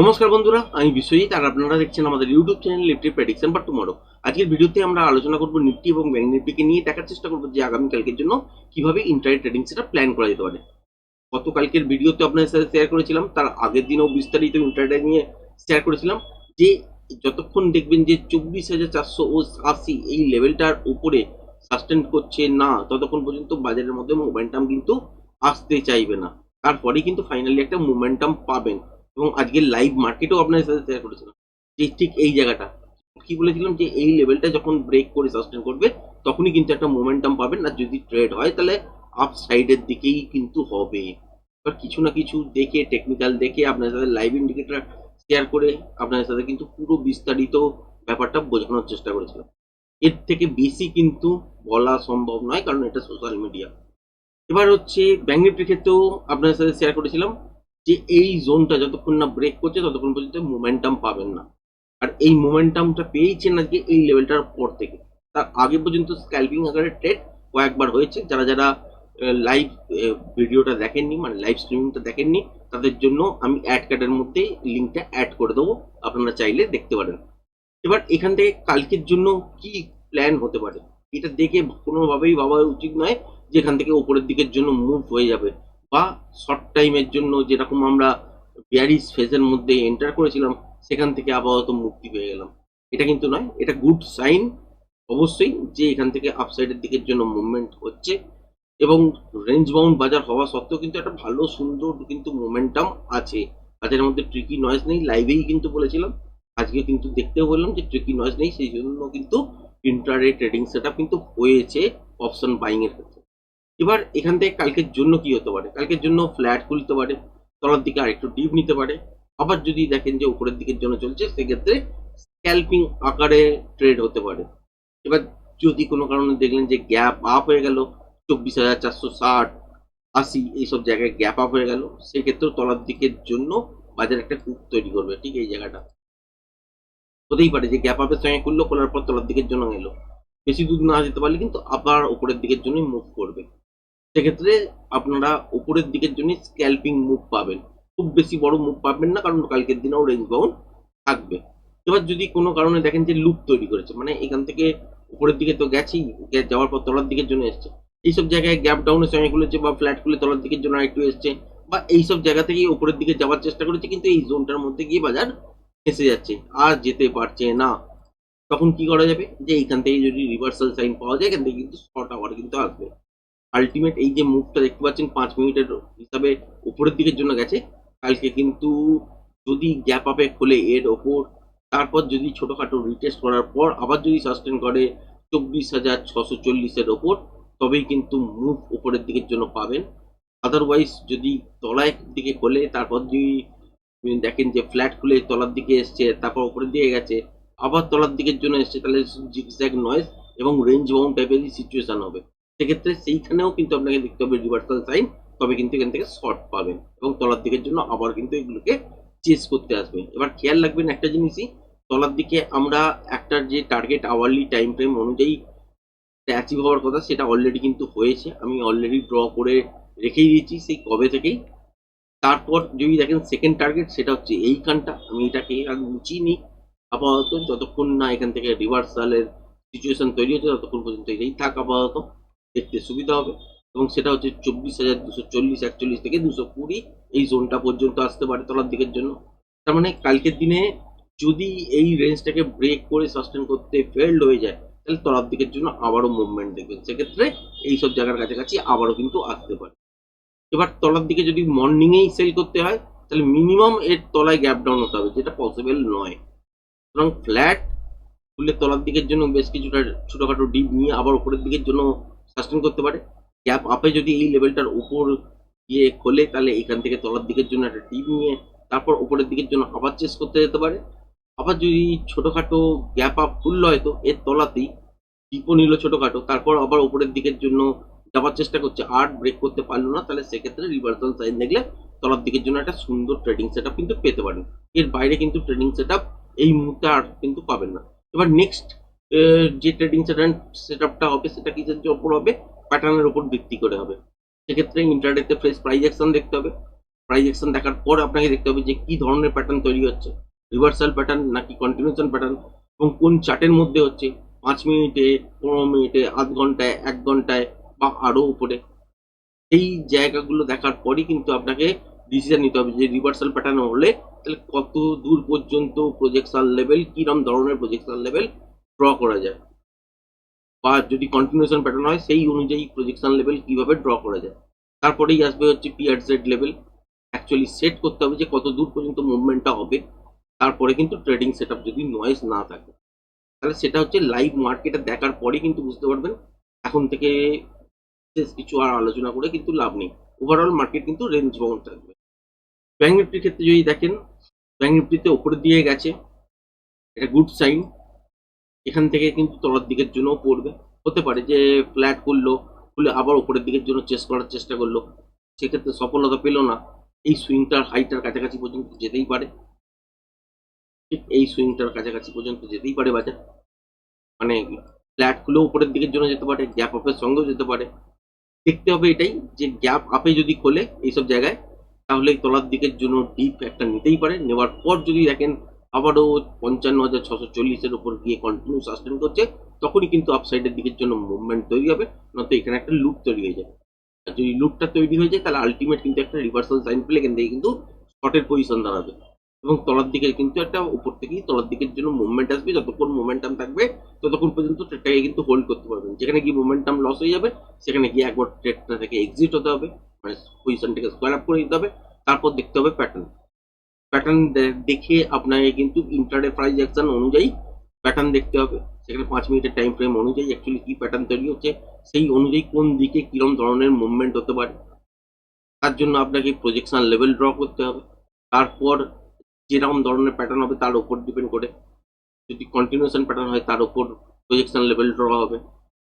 নমস্কার বন্ধুরা, আমি বিশ্বজিৎ, আর আপনারা দেখছেন আমাদের ইউটিউব চ্যানেল নিফটি প্রেডিকশন বা টুমরো আজকের ভিডিওতে আমরা আলোচনা করব নিফটি এবং ব্যাংক নিফটিকে নিয়ে, দেখার চেষ্টা করব যে আগামীকালকের জন্য কীভাবে ইন্টারনেট ট্রেডিং সেটা প্ল্যান করা যেতে পারে। গতকালকের ভিডিওতে আপনাদের সাথে শেয়ার করেছিলাম, তার আগের দিনও বিস্তারিত ইন্টারনেট নিয়ে শেয়ার করেছিলাম, যে যতক্ষণ দেখবেন যে চব্বিশ হাজার চারশো ও আশি এই লেভেলটার উপরে সাস্টেন করছে না, ততক্ষণ পর্যন্ত বাজারের মধ্যে মোমেন্টাম কিন্তু আসতে চাইবে না। তারপরে কিন্তু ফাইনালি একটা মোমেন্টাম পাবেন। এবং আজকের লাইভ মার্কেটেও আপনাদের সাথে শেয়ার করেছিলাম। যে ঠিক এই জায়গাটা। কি বলেছিলাম যে এই লেভেলটা যখন ব্রেক করে সাস্টেন করবে, তখনই কিন্তু একটা মোমেন্টাম পাবেন। আর যদি ট্রেড হয়, তাহলে আপ সাইডের দিকেই কিন্তু হবে। এবার কিছু না কিছু দেখে টেকনিক্যাল দেখে আপনাদের সাথে লাইভ ইন্ডিকেটার শেয়ার করে আপনাদের সাথে কিন্তু পুরো বিস্তারিত ব্যাপারটা বোঝানোর চেষ্টা করেছিলাম। এর থেকে বেশি কিন্তু বলা সম্ভব নয়, কারণ এটা সোশ্যাল মিডিয়া এবার হচ্ছে ব্যাঙ্ক ক্ষেত্রেও আপনাদের সাথে শেয়ার করেছিলাম। যে এই জোনটা যতক্ষণ না ব্রেক করছে, ততক্ষণ পর্যন্ত মোমেন্টাম পাবেন না। আর এই মোমেন্টামটা পেয়েছেন আজকে এই লেভেলটার পর থেকে। তার আগে পর্যন্ত স্ক্যালপিং আকারে ট্রেড কয়েকবার হয়েছে। যারা যারা লাইভ ভিডিওটা দেখেননি মানে লাইভ স্ট্রিমিংটা দেখেননি, তাদের জন্য আমি অ্যাড কার্ডের মধ্যে লিঙ্কটা অ্যাড করে দেবো। আপনারা চাইলে দেখতে পারেন। এবার এখান থেকে কালকের জন্য কি প্ল্যান হতে পারে? এটা দেখে কোনোভাবেই ভাবা উচিত নয় যে এখান থেকে উপরের দিকের জন্য মুভ হয়ে যাবে। বা শর্ট টাইমের জন্য যেরকম আমরা বিয়ারিস ফেজের মধ্যে এন্টার করেছিলাম, সেখান থেকে আপাতত মুক্তি পেয়ে গেলাম। এটা কিন্তু নয়, এটা গুড সাইন অবশ্যই যে এখান থেকে আপসাইডের দিকের জন্য মুভমেন্ট হচ্ছে এবং রেঞ্জ বাউন্ড বাজার হওয়া সত্ত্বেও কিন্তু একটা ভালো, সুন্দর কিন্তু মোমেন্টাম আছে। বাজারের মধ্যে ট্রিকি নয়েজ নেই লাইভেই কিন্তু বলেছিলাম। আজকে কিন্তু দেখতেও বললাম যে ট্রিকি নয়েজ নেই, সেই জন্য কিন্তু ইন্টারডে ট্রেডিং সেট কিন্তু হয়েছে অপশন বাইং এর ক্ষেত্রে। এবার এখান থেকে কালকের জন্য কি হতে পারে? কালকের জন্য ফ্ল্যাট খুলতে পারে, তলার দিকে আরেকটু ডিপ নিতে পারে। আবার যদি দেখেন যে উপরের দিকের জন্য চলছে, সেক্ষেত্রে স্ক্যাল্পিং আকারে ট্রেড হতে পারে। এবার যদি কোনো কারণে দেখলেন যে গ্যাপ আপ হয়ে গেল, চব্বিশ হাজার চারশো ষাট, আশি, এইসব জায়গায় গ্যাপ আপ হয়ে গেল, সেক্ষেত্রেও তলার দিকের জন্য বাজার একটা কুপ তৈরি করবে, ঠিক এই জায়গাটা। হতেই পারে যে গ্যাপ আপের সঙ্গে খুললো, খোলার পর তলার দিকের জন্য গেলো বেশি দূর না যেতে পারলে কিন্তু আবার উপরের দিকের জন্যই মুভ করবে। সেক্ষেত্রে আপনারা উপরের দিকের জন্য স্ক্যাল্পিং মুভ পাবেন। খুব বেশি বড় মুভ পাবেন না, কারণ কালকের দিনেও রেঞ্জ বাউন্ড থাকবে। এবার যদি কোনো কারণে দেখেন যে লুপ তৈরি করেছে মানে এখান থেকে উপরের দিকে তো গেছেই যাওয়ার পর তলার দিকের জন্য এসছে। এইসব জায়গায় গ্যাপ ডাউনের সঙ্গে খুলেছে বা ফ্ল্যাট খুলে তলার দিকের জন্য একটু এসছে, বা এইসব জায়গা থেকেই উপরের দিকে যাওয়ার চেষ্টা করেছে, কিন্তু এই জোনটার মধ্যে গিয়ে বাজার ফেসে যাচ্ছে, আর যেতে পারছে না। তখন কি করা যাবে? যে এইখান থেকে যদি রিভার্সাল সাইন পাওয়া যায়, এখান থেকে কিন্তু শর্ট আওয়ার কিন্তু আসবে। আলটিমেট এই যে মুভটা দেখতে পাচ্ছেন পাঁচ মিনিটের হিসাবে উপরের দিকের জন্য গেছে। কালকে কিন্তু যদি গ্যাপ আপে খোলে এর ওপর, তারপর যদি ছোটখাটো রিটেস্ট করার পর আবার যদি সাস্টেন করে চব্বিশ হাজার ছশো চল্লিশের ওপর, তবেই কিন্তু মুভ উপরের দিকের জন্য পাবেন। আদারওয়াইজ যদি তলায় দিকে খোলে, তারপর যদি দেখেন যে ফ্ল্যাট খুলে তলার দিকে এসছে, তারপর উপরের দিকে গেছে, আবার তলার দিকের জন্য এসছে, তাহলে জিগজ্যাগ নয়েজ এবং রেঞ্জ বাউন্ড টাইপেরই সিচুয়েশন হবে। সেক্ষেত্রে সেইখানেও কিন্তু আপনাকে দেখতে হবে রিভার্সাল সাইন তবে কিন্তু এখান থেকে শর্ট পাবেন এবং তলার দিকের জন্য আবার কিন্তু এগুলোকে চেস করতে আসবে এবার খেয়াল রাখবেন একটা জিনিসই, তলার দিকে আমরা একটা যে টার্গেট আওয়ারলি টাইম ফ্রেম অনুযায়ী অ্যাচিভ হওয়ার কথা সেটা অলরেডি কিন্তু হয়েছে। আমি অলরেডি ড্র করে রেখেই দিয়েছি সেই কবে থেকেই। তারপর যদি দেখেন সেকেন্ড টার্গেট সেটা হচ্ছে এইখানটা। আমি এটাকে আর গুছিয়ে নিই। আপাতত যতক্ষণ না এখান থেকে রিভার্সালের সিচুয়েশন তৈরি হচ্ছে, ততক্ষণ পর্যন্ত এটাই থাক আপাতত। দেখতে সুবিধা হবে। এবং সেটা হচ্ছে চব্বিশ হাজার দুশো চল্লিশ, একচল্লিশ থেকে দুশো কুড়ি এই জোনটা পর্যন্ত আসতে পারে তলার দিকের জন্য। তার মানে কালকের দিনে যদি এই রেঞ্জটাকে ব্রেক করে সাস্টেন করতে ফেল্ড হয়ে যায়, তাহলে তলার দিকের জন্য আবারও মুভমেন্ট দেখবেন। সেক্ষেত্রে এইসব জায়গার কাছাকাছি আবারও কিন্তু আসতে পারে। এবার তলার দিকে যদি মর্নিংয়েই সেল করতে হয়, তাহলে মিনিমাম এর তলায় গ্যাপ ডাউন হতে হবে, যেটা পসিবল নয়। সুতরাং ফ্ল্যাট ফুলের তলার দিকের জন্য বেশ কিছুটা ছোটখাটো ডিপ নিয়ে আবার উপরের দিকের জন্য সাস্টেন করতে পারে। গ্যাপ আপে যদি এই লেভেলটার উপর গিয়ে খোলে, তাহলে এখান থেকে তলার দিকের জন্য একটা টিপ নিয়ে, তারপর উপরের দিকের জন্য আবার চেস করতে যেতে পারে। আবার যদি ছোটোখাটো গ্যাপ আপ খুললো হয়তো এর তলাতেই টিপও নিল ছোটখাটো, তারপর আবার উপরের দিকের জন্য যাওয়ার চেষ্টা করছে। আর ব্রেক করতে পারল না, তাহলে সেক্ষেত্রে রিভার্সাল সাইন দেখলে তলার দিকের জন্য একটা সুন্দর ট্রেডিং সেট কিন্তু পেতে পারেন। এর বাইরে কিন্তু ট্রেডিং সেট এই মুহূর্তে আর কিন্তু পাবেন না। এবার নেক্সট যে ট্রেডিং সেট আপটা হবে, সেটা কিসের ওপর হবে? প্যাটার্নের উপর ভিত্তি করে হবে। সেক্ষেত্রে ইন্টারনেটে ফ্রেশ প্রাইজ অ্যাকশন দেখতে হবে। প্রাইস অ্যাকশন দেখার পর আপনাকে দেখতে হবে যে কি ধরনের প্যাটার্ন তৈরি হচ্ছে। রিভার্সাল প্যাটার্ন নাকি কন্টিনিউশন প্যাটার্ন এবং কোন চার্টের মধ্যে হচ্ছে? পাঁচ মিনিটে, পনেরো মিনিটে, আধ ঘন্টায়, এক ঘন্টায় বা আরও উপরে। এই জায়গাগুলো দেখার পরই কিন্তু আপনাকে ডিসিশন নিতে হবে যে রিভার্সাল প্যাটার্ন হলে তাহলে কত দূর পর্যন্ত প্রজেকশন লেভেল কীরকম ধরনের প্রজেকশন লেভেল ড্র করা যায়। বা যদি কন্টিনিউশন প্যাটার্ন হয়, সেই অনুযায়ী প্রজেকশন লেভেল কীভাবে ড্র করা যায়। তারপরেই আসবে হচ্ছে PR Z level actually set করতে হবে যে কত দূর পর্যন্ত মুভমেন্টটা হবে। তারপরে কিন্তু ট্রেডিং সেট যদি নয়েজ না থাকে। তাহলে সেটা হচ্ছে লাইভ মার্কেটে দেখার পরে কিন্তু বুঝতে পারবেন। এখন থেকে বিশেষ কিছু আর আলোচনা করে কিন্তু লাভ নেই। ওভারঅল মার্কেট কিন্তু রেঞ্জ বাউন্ড থাকবে। ব্যাঙ্ক নিফটির ক্ষেত্রে যদি দেখেন ব্যাঙ্ক নিফটিতে ওপরের দিকে গেছে। এটা গুড সাইন এখান থেকে কিন্তু তলার দিকের জন্যও পড়বে। হতে পারে যে ফ্ল্যাট করল খুলে আবার উপরের দিকের জন্য চেস করার চেষ্টা করল। সেক্ষেত্রে সফলতা পেল না। এই সুইংটার হাইটার কাছাকাছি পর্যন্ত যেতেই পারে। ঠিক এই সুইংটার কাছাকাছি পর্যন্ত যেতেই পারে বাজার। মানে ফ্ল্যাট খুলেও উপরের দিকের জন্য যেতে পারে গ্যাপ আপের সঙ্গেও যেতে পারে। দেখতে হবে এটাই যে গ্যাপ আপে যদি খোলে এইসব জায়গায়, তাহলে তলার দিকের জন্য ডিপ একটা নিতেই পারে। নেওয়ার পর যদি দেখেন আবারও পঞ্চান্ন হাজার ছশো চল্লিশের উপর গিয়ে কন্টিনিউ সাস্টেন করছে, তখনই কিন্তু আপসাইডের দিকের জন্য মুভমেন্ট তৈরি হবে, নয়তো এখানে একটা লুপ তৈরি হয়ে যাবে। আর যদি লুপটা তৈরি হয়ে যায়, তাহলে আলটিমেট কিন্তু একটা রিভার্সাল সাইন পেলে এখান থেকে কিন্তু শর্টের পজিশন দাঁড়াবে। এবং তলার দিকে কিন্তু একটা উপর থেকেই তলার দিকের জন্য মুভমেন্ট আসবে, যতক্ষণ মোমেন্টাম থাকবে, ততক্ষণ পর্যন্ত ট্রেডটাকে কিন্তু হোল্ড করতে পারবেন। যেখানে গিয়ে মোমেন্টাম লস হয়ে যাবে, সেখানে গিয়ে একবার ট্রেডটা থেকে এক্সিট হতে হবে মানে পজিশনটাকে স্কোয়ার আপ করে দিতে হবে, তারপর দেখতে হবে প্যাটার্ন প্যাটার্ন দেখে আপনাকে কিন্তু ইন্টারডে প্রাইস অ্যাকশন অনুযায়ী প্যাটার্ন দেখতে হবে। সেখানে পাঁচ মিনিটের টাইম ফ্রেম অনুযায়ী অ্যাকচুয়ালি কী প্যাটার্ন তৈরি হচ্ছে, সেই অনুযায়ী কোন দিকে কীরকম ধরনের মুভমেন্ট হতে পারে। তার জন্য আপনাকে প্রজেকশন লেভেল ড্র করতে হবে। তারপর যেরকম ধরনের প্যাটার্ন হবে তার উপর ডিপেন্ড করে। যদি কন্টিনিউশন প্যাটার্ন হয় তার উপর প্রজেকশন লেভেল ড্র হবে।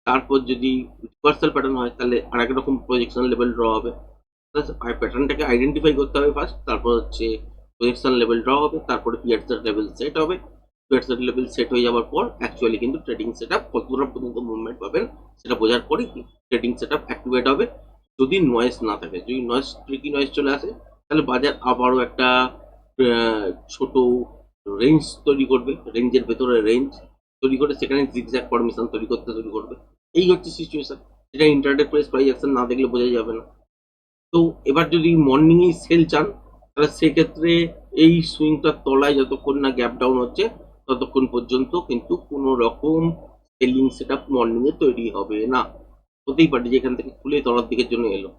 তারপর যদি রিভার্সাল প্যাটার্ন হয় তাহলে আরেক রকম প্রজেকশন লেভেল ড্র হবে। প্যাটার্নটাকে আইডেন্টিফাই করতে হবে ফার্স্ট তারপর হচ্ছে প্রজেকশন লেভেল ড্র হবে, তারপরে পিয়ারসার লেভেল সেট হবে। পিয়ারসার লেভেল সেট হয়ে যাওয়ার পর অ্যাকচুয়ালি কিন্তু ট্রেডিং সেট আপ কতটা পর্যন্ত মুভমেন্ট পাবেন সেটা বোঝার পরেই ট্রেডিং সেট আপ অ্যাক্টিভেট হবে। যদি নয়েস না থাকে, যদি নয়েস ট্রিকি নয়েস চলে আসে, তাহলে বাজার আবারও একটা ছোট রেঞ্জ তৈরি করবে। রেঞ্জের ভেতরে রেঞ্জ তৈরি করে, সেখানে জিগজ্যাগ ফরমেশন তৈরি করতে শুরু করবে। এই হচ্ছে সিচুয়েশন যেটা ইন্টারনেট প্রাইস প্রাইস অ্যাকশন না দেখলে বোঝা যাবে না। তো এবার যদি মর্নিংয়ে সেল চান তাহলে সেক্ষেত্রে এই সুইংটার তলায় যতক্ষণ না গ্যাপ ডাউন হচ্ছে, ততক্ষণ পর্যন্ত কিন্তু কোনো রকম সেলিং সেট আপ মর্নিংয়ে তৈরি হবে না। হতেই পারে যে এখান থেকে খুলে তলার দিকের জন্য এলো।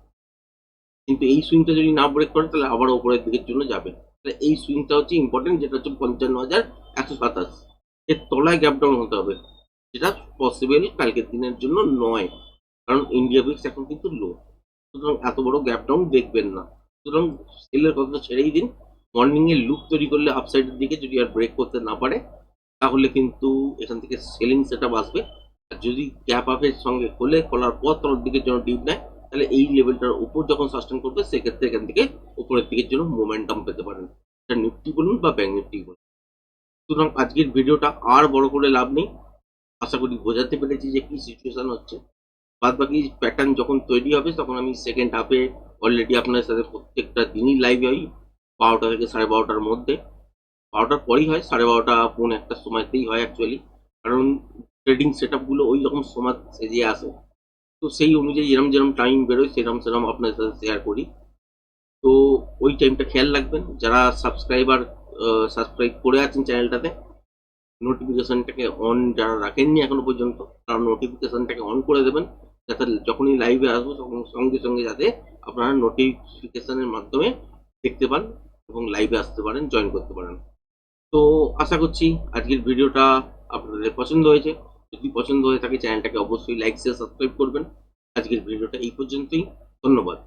কিন্তু এই সুইংটা যদি না ব্রেক করে, তাহলে আবার ওপরের দিকের জন্য যাবে। তাহলে এই সুইংটা হচ্ছে ইম্পর্টেন্ট যেটা হচ্ছে পঞ্চান্ন হাজার একশো সাতাশ। এর তলায় গ্যাপ ডাউন হতে হবে। যেটা পসিবল কালকের দিনের জন্য নয়। কারণ ইন্ডিয়া বিক্স এখন কিন্তু লো সুতরাং এত বড় গ্যাপ ডাউন দেখবেন না। সুতরাং সেলের কথা ছেড়েই দিন। মর্নিং এ লুক তৈরি করলে আপসাইডের দিকে যদি আর ব্রেক করতে না পারে, তাহলে কিন্তু এখান থেকে সেলিং সেটআপ আসবে। আর যদি গ্যাপ আপের সঙ্গে খোলে, খোলার পর তলার দিকের জন্য ডিপ নেয়, তাহলে এই লেভেলটার উপর যখন সাস্টেন করবে, সেক্ষেত্রে এখান থেকে উপরের দিকের জন্য মোমেন্টাম পেতে পারেন। এটা নিফটি বলুন বা ব্যাঙ্ক নিফটি বলুন। সুতরাং আজকের ভিডিওটা আর বড় করে লাভ নেই। আশা করি বোঝাতে পেরেছি যে কি সিচুয়েশান হচ্ছে। বাদ বাকি প্যাটার্ন যখন তৈরি হবে, তখন আমি সেকেন্ড হাফে অলরেডি আপনার সাথে প্রত্যেকটা দিনই লাইভ হই বারোটা থেকে সাড়ে বারোটার মধ্যে। বারোটার পরই হয়, সাড়ে বারোটা, পৌনে একটা সময়তেই হয় অ্যাকচুয়ালি কারণ ট্রেডিং সেট আপগুলো ওই রকম সময় সেজে আসে। তো সেই অনুযায়ী যেরকম যেরকম টাইম বেরোয় সেরকম সেরকম আপনার সাথে শেয়ার করি। তো ওই টাইমটা খেয়াল রাখবেন। যারা সাবস্ক্রাইবার সাবস্ক্রাইব করে আছেন চ্যানেলটাতে নোটিফিকেশানটাকে অন যারা রাখেননি এখনও পর্যন্ত, তারা নোটিফিকেশনটাকে অন করে দেবেন। যাতে যখনই লাইভে আসব, তখন সঙ্গে সঙ্গে যাতে আপনারা নোটিফিকেশনের মাধ্যমে দেখতে পান এবং লাইভে আসতে পারেন জয়েন করতে পারেন। তো আশা করছি আজকের ভিডিওটা আপনাদের পছন্দ হয়েছে। যদি পছন্দ হয়ে থাকে চ্যানেলটাকে অবশ্যই লাইক শেয়ার সাবস্ক্রাইব করবেন। আজকের ভিডিওটা এই পর্যন্তই। ধন্যবাদ।